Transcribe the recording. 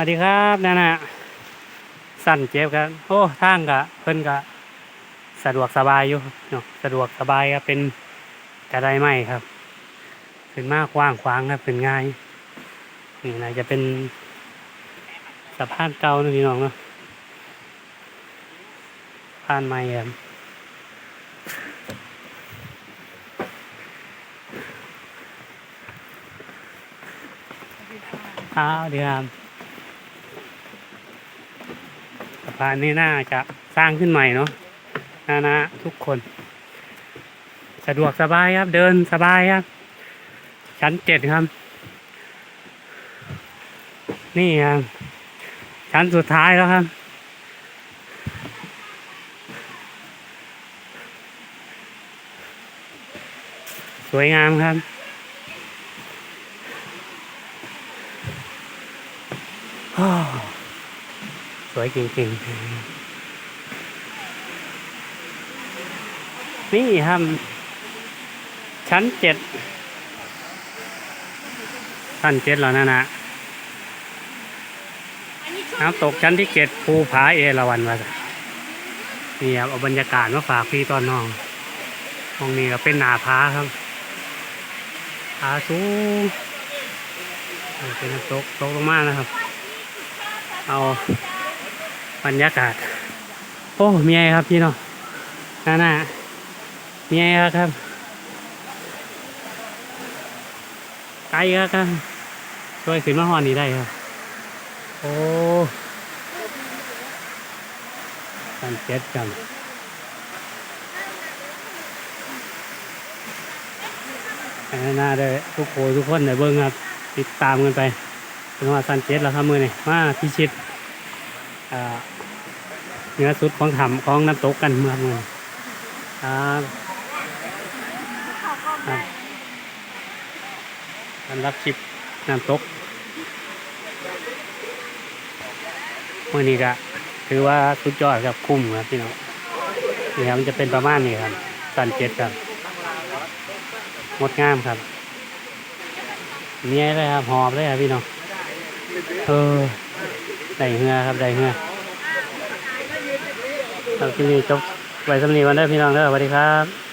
สวัสดีครับนั่นน่ะสั่นเจ็บกันโอ้ทางกะเพิ่นกะสะดวกสบายอยู่เนาะสะดวกสบายครับเป็นกระไดไม้ครับเป็นมากกว้างขวางครับเป็นง่ายนี่นะจะเป็นสะพานเก่านะพี่น้องเนาะสะพานใหม่ครับอ้าวเดียวครับ สะ พานนี้น่าจะสร้างขึ้นใหม่เนาะนะนะทุกคน สะดวกสบายครับ เดินสบายครับ ชั้นเจ็ดครับ นี่ครับชั้นสุดท้ายแล้วครับ สวยงามครับ อ้าว ส วยจริงๆ นี่ครับชั้นเจ็ดชั้นเจ็ดแล้วนะนะน้ำตกชั้นที่เจ็ดภูผาเอราวันวะนี่ครับเอาบรรยากาศมาฝากพี่ตอนน้องตรงนี้ก็เป็นหนาผาครับผาสูงเป็นน้ำตกตกลงมานะครับ เอา บรรยากาศ โอ้มียครับพี่เนาะน่าน่ามียครับไกลครับครับช่วยขึ้นมาหอนนี้ได้ครับ โอ้กันเจ็ดกันน่าน่าได้ทุกโคทุกคนได้เบิ้งครับ ติดตามกันไปเป็นว่าซันเจ็ดแล้วครับมือนี่มาพิชิต เนือสุดของถ้ำของน้ำตกกันเมื่อมือครับครับการรับคลิปน้ำตกเมื่อนี้ก็ถือว่าสุดยอดครับคุ้มครับพี่น้องนี่ครับมันจะเป็นประมาณนี้ครับสันเจ็ดครับงดงามครับเมียเลยครับหอบเลยครับพี่น้องเออ ได้เหือครับได้เหือครับที่นี่จบไว้สำนีวันเด้พี่น้องเด้อสวัสดีครับ